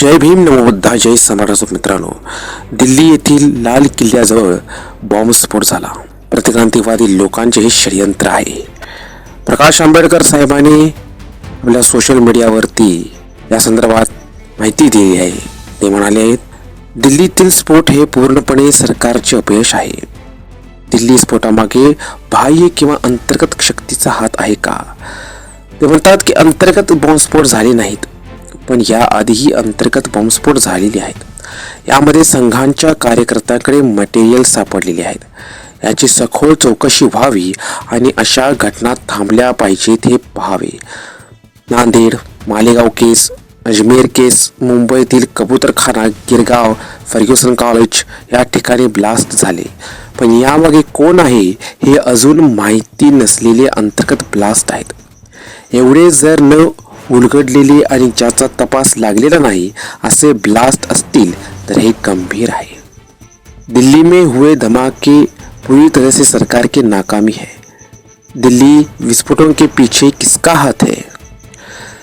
जय भीम नमोबुद्धा जय सम्राट मित्रांनो. दिल्ली येथील लाल किल्ल्याजवळ बॉम्बस्फोट झाला. प्रतिक्रांतीवादी लोकांचे हे षडयंत्र आहे. प्रकाश आंबेडकर साहेबांनी आपल्या सोशल मीडियावरती या संदर्भात माहिती दिली आहे. ते म्हणाले आहेत दिल्लीतील स्फोट हे पूर्णपणे सरकारचे अपयश आहे. दिल्ली स्फोटामागे बाह्य किंवा अंतर्गत शक्तीचा हात आहे का? ते म्हणतात की अंतर्गत बॉम्बस्फोट झाले नाहीत. पण या आधीही अंतर्गत बॉम्बस्फोट झालेले आहेत. यामध्ये संघांच्या कार्यकर्त्यांकडे मटेरियल सापडलेले आहेत. याची सखोल चौकशी व्हावी आणि अशा घटना थांबल्या पाहिजेत हे पाहावे. नांदेड मालेगाव केस अजमेर केस मुंबईतील कबूतरखाना गिरगाव फर्ग्युसन कॉलेज या ठिकाणी ब्लास्ट झाले. पण यामागे कोण आहे हे अजून माहिती नसलेले अंतर्गत ब्लास्ट आहेत. एवढे जर न उलगडलेले आणि ज्याचा तपास लागलेला नाही, असे ब्लास्ट असतील, तर हे गंभीर आहे. दिल्ली में हुए धमाके पूरी तरह से सरकार की नाकामी है. दिल्ली विस्फोटों के पीछे किसका हाथ है?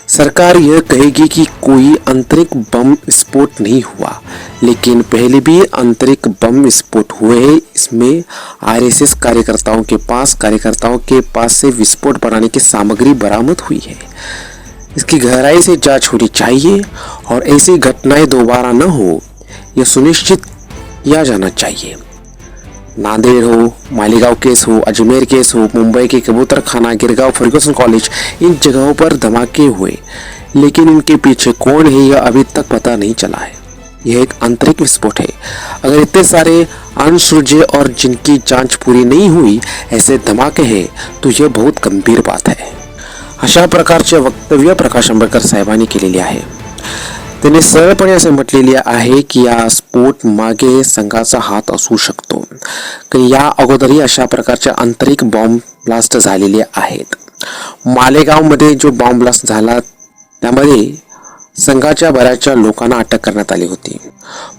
सरकार यह कहेगी कि कोई आंतरिक बम विस्फोट नहीं हुआ, लेकिन पहले भी आंतरिक बम विस्फोट हुए हैं। इसमें आरएसएस कार्यकर्ताओं के पास, कार्यकर्ताओं के पास से विस्फोट बनाने की सामग्री बरामद हुई है। इसकी गहराई से जाँच होनी चाहिए और ऐसी घटनाएँ दोबारा न हो, यह सुनिश्चित किया जाना चाहिए। नांदेड़ हो, मालेगांव केस हो, अजमेर केस हो, मुंबई के कबूतर खाना गिरगांव फर्गूसन कॉलेज, इन जगहों पर धमाके हुए, लेकिन इनके पीछे कौन है यह अभी तक पता नहीं चला है। यह एक आंतरिक विस्फोट है। अगर इतने सारे अनसुलझे और जिनकी जाँच पूरी नहीं हुई, ऐसे धमाके हैं तो यह बहुत गंभीर बात है। अशा प्रकारचे वक्तव्य प्रकाश आंबेडकर साहेबांनी केलेले आहे. त्यांनी सरळपणे असे म्हटलेले आहे की या स्फोट मागे संघाचा हात असू शकतो. कारण या अगोदरही अशा प्रकारचे आंतरिक बॉम्ब ब्लास्ट झालेले आहेत. मालेगावमध्ये जो बॉम्ब ब्लास्ट झाला त्यामध्ये संघाच्या बऱ्याचशा लोकांना अटक करण्यात आली होती.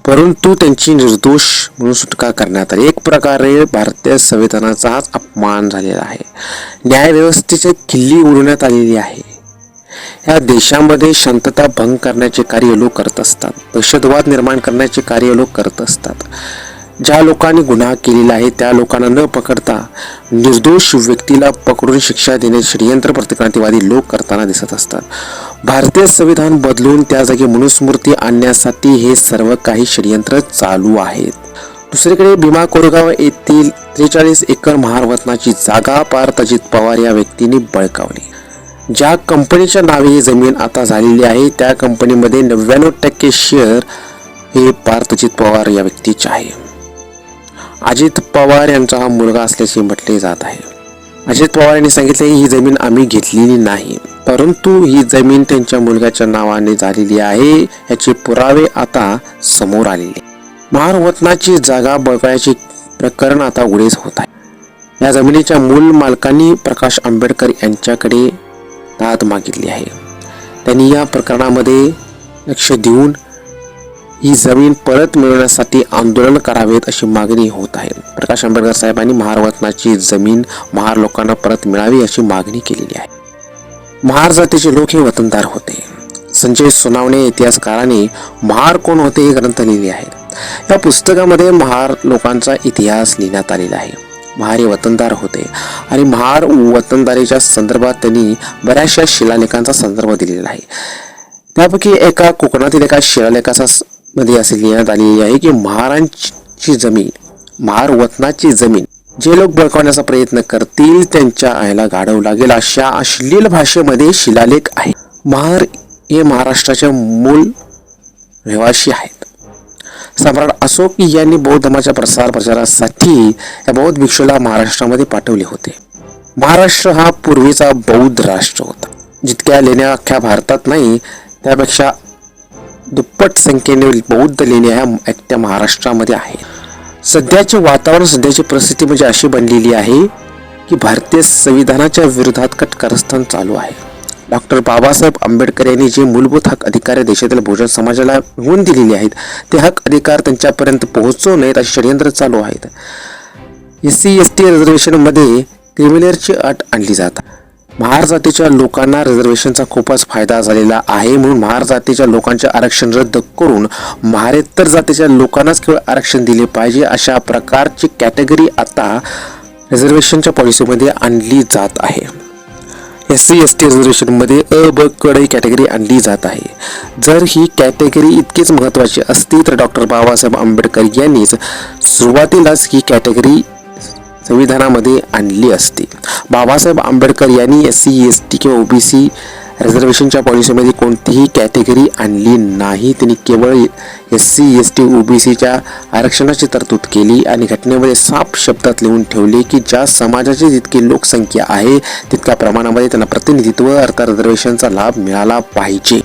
परंतु त्यांची निर्दोष म्हणून सुटका करण्यात आली. एक प्रकारे भारतीय संविधानाचा हाच अपमान झालेला आहे. न्यायव्यवस्थेची किल्ली उडवण्यात आलेली आहे. या देशामध्ये शांतता भंग करण्याचे कार्य लोक करत असतात. दहशतवाद निर्माण करण्याचे कार्य लोक करत असतात. ज्या लोकांनी गुन्हा केलेला आहे त्या लोकांना न पकडता निर्दोष व्यक्तीला पकडून शिक्षा देणे षडयंत्र प्रतिक्रांतीवादी लोक करताना दिसत असतात. भारतीय संविधान बदलून त्या जागी मनुस्मृती आणण्यासाठी हे सर्व काही षडयंत्र चालू आहेत. दुसरीकडे भीमा कोरेगाव येथील त्रेचाळीस एकर महारवतनाची जागा पार्थ अजित पवार या व्यक्तीने बळकावली. ज्या कंपनीच्या नावे ही जमीन आता झालेली आहे त्या कंपनीमध्ये नव्याण्णव टक्के शेअर हे पार्थ अजित पवार या व्यक्तीचे आहे. अजित पवार यांचा हा मुलगा असल्याचे म्हटले जात आहे. अजित पवार यांनी सांगितले ही जमीन आम्ही घेतलेली नाही परंतु ही जमीन त्यांच्या मुलग्याच्या नावाने झालेली आहे याचे पुरावे आता समोर आलेले. महारवतनाची जागा बळकायचे प्रकरण आता उघडेच होत आहे या जमिनीच्या मूल मालकांनी प्रकाश आंबेडकर यांच्याकडे दाद मागितली आहे. त्यांनी या प्रकरणामध्ये लक्ष देऊन ही जमीन परत मिळवण्यासाठी आंदोलन करावेत अशी मागणी होत आहे. प्रकाश आंबेडकर साहेबांनी महारवतनाची जमीन महार लोकांना परत मिळावी अशी मागणी केलेली आहे. महार जातीचे लोक हे वतनदार होते. संजय सोनावणे इतिहासकाराने महार कोण होते हे ग्रंथ लिहिले आहेत. या पुस्तकामध्ये महार लोकांचा इतिहास लिहिण्यात आलेला आहे. महार हे वतनदार होते आणि महार वतनदारीच्या संदर्भात त्यांनी बऱ्याचशा शिलालेखांचा संदर्भ दिलेला आहे. त्यापैकी एका कोकणातील एका शिलालेखाचा मध्ये असे लिहिण्यात आलेली आहे की महारांची जमीन महार वतनाची जमीन जे लोक बळकावण्याचा प्रयत्न करतील त्यांच्या आईला गाडव लागेल अशा अश्लील भाषेमध्ये शिलालेख आहे. महार हे महाराष्ट्राचे मूल रहिवासी आहेत. सम्राट अशोक यांनी बौद्ध धर्माच्या प्रसार प्रचारासाठी या बौद्ध भिक्षूला महाराष्ट्रामध्ये पाठवले होते. महाराष्ट्र हा पूर्वीचा बौद्ध राष्ट्र होता. जितक्या लेण्या अख्ख्या भारतात नाही त्यापेक्षा दुप्पट संख्येने बौद्ध लेण्या ह्या एकट्या महाराष्ट्रामध्ये आहे सध्याचे वातावरण सध्याची परिस्थिती म्हणजे अशी बनलेली आहे की भारतीय संविधानाच्या विरोधात कटकारस्थान चालू आहे. डॉक्टर बाबासाहेब आंबेडकर यांनी जे मूलभूत हक अधिकार देशातील बहुजन समाजाला मिळवून दिलेले आहेत ते हक अधिकार त्यांच्यापर्यंत पोहोचवू नयेत असे षडयंत्र चालू आहेत. एस सी एस टी रिझर्वेशनमध्ये क्रिमिनलची अट आणली जातात महार जातीच्या लोकांना रिझर्वेशनचा खूपच फायदा झालेला आहे म्हणून महार जातीच्या लोकांचे आरक्षण रद्द करून महारेतर जातीच्या लोकांनाच केवळ आरक्षण दिले पाहिजे अशा प्रकारची कॅटेगरी आता रिझर्वेशनच्या पॉलिसीमध्ये आणली जात आहे. एस सी एस टी रिझर्वेशनमध्ये अ ब कडे कॅटेगरी आणली जात आहे. जर ही कॅटेगरी इतकीच महत्त्वाची असती तर डॉक्टर बाबासाहेब आंबेडकर यांनीच सुरुवातीलाच ही कॅटेगरी संविधानामध्ये आणली असती. बाबासाहेब आंबेडकर यांनी एस सी एस टी किंवा ओबीसी रिझर्वेशनच्या पॉलिसीमध्ये कोणतीही कॅटेगरी आणली नाही. त्यांनी केवळ S C S T O B सीच्या आरक्षणाची तरतूद केली आणि घटनेमध्ये साफ शब्दात लिहून ठेवले की ज्या समाजाची जितकी लोकसंख्या आहे तितक्या प्रमाणामध्ये त्यांना प्रतिनिधित्व अर्थात रिझर्वेशनचा लाभ मिळाला पाहिजे.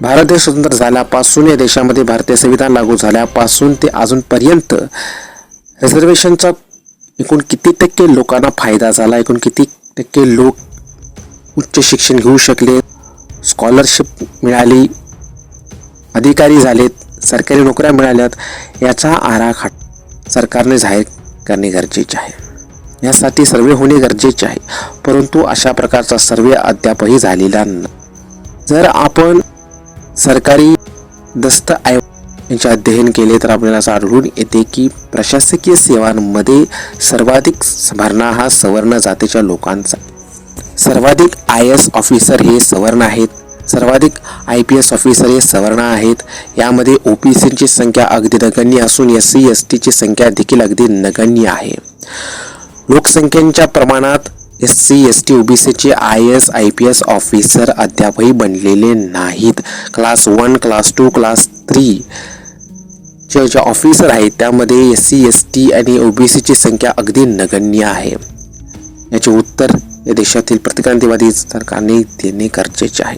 भारत देश स्वतंत्र झाल्यापासून या देशामध्ये भारतीय संविधान लागू झाल्यापासून ते अजूनपर्यंत रिझर्वेशनचा एकूण किती टक्के लोकांना फायदा झाला एकूण किती टक्के लोक उच्च शिक्षण घेऊ शकले स्कॉलरशिप मिळाली अधिकारी झालेत सरकारी नोकऱ्या मिळाल्यात याचा आराखडा सरकारने जाहीर करणे गरजेचे आहे. यासाठी सर्वे होणे गरजेचे आहे परंतु अशा प्रकारचा सर्वे अद्यापही झालेला नाही जर आपण सरकारी दस्त आयोग यांचे अध्ययन केले तर आपल्याला असं आढळून येते की प्रशासकीय सेवांमध्ये सर्वाधिक भरणा हा सवर्ण जातीच्या लोकांचा सर्वाधिक आय एस ऑफिसर हे सवर्ण आहेत. सर्वाधिक आय पी एस ऑफिसर हे सवर्ण आहेत. यामध्ये ओ पी सीची संख्या अगदी नगण्य असून एस सी एस टीची संख्या देखील अगदी नगण्य आहे. लोकसंख्येच्या प्रमाणात S C S T ओबीसीचे I S I P S officer अद्यापही बनलेले नाहीत. Class one class two class three चे जे ऑफिसर आहेत त्यामध्ये एस सी एस टी आणि ओबीसीची संख्या अगदी नगण्य आहे. याचे उत्तर या देशातील प्रतिक्रांतीवादी सरकारने देणे गरजेचे आहे.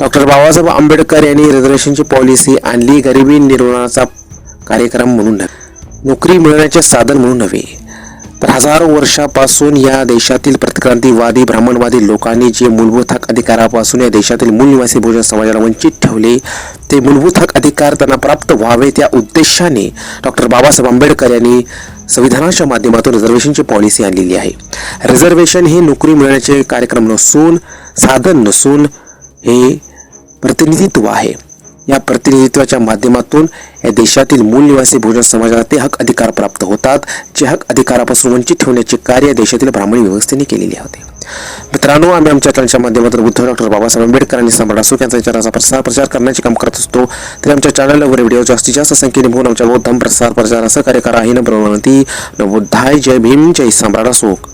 डॉक्टर बाबासाहेब आंबेडकर यांनी रिझर्वेशनची पॉलिसी आणली गरिबी निर्मूलनाचा कार्यक्रम म्हणून नव्हे नोकरी मिळवण्याचे साधन म्हणून नव्हे तर हजारो वर्षापासून या देशातील प्रतिक्रांतीवादी ब्राह्मणवादी लोकांनी जे मूलभूत हक अधिकारापासून या देशातील मूल निवासी बहुजन समाजाला वंचित ठेवले ते मूलभूत हक अधिकार त्यांना प्राप्त व्हावे त्या उद्देशाने डॉक्टर बाबासाहेब आंबेडकर यांनी संविधानाच्या माध्यमातून रिझर्वेशनची पॉलिसी आणलेली आहे. रिझर्वेशन हे नोकरी मिळण्याचे कार्यक्रम नसून साधन नसून हे प्रतिनिधित्व आहे. या प्रतिनिधित्वाच्या माध्यमातून या देशातील मूल निवासी बहुजन समाजाला ते हक अधिकार प्राप्त होतात जे हक अधिकारापासून वंचित ठेवण्याचे कार्य देशातील ब्राह्मणी व्यवस्थेने केलेले होते. मित्रांनो आम्ही आमच्या चॅनलच्या माध्यमातून बुद्ध डॉक्टर बाबासाहेब आंबेडकर आणि सम्राट अशोक यांचा विचाराचा प्रसार प्रचार करण्याचे काम करत असतो. तरी आमच्या चॅनलवर व्हिडिओ जास्तीत जास्त संख्येने होऊन आमच्या बौद्ध प्रसार प्रचार असं करा. ही नम्र विनंती. न बुद्धाय जय भीम. जय सम्राट असोक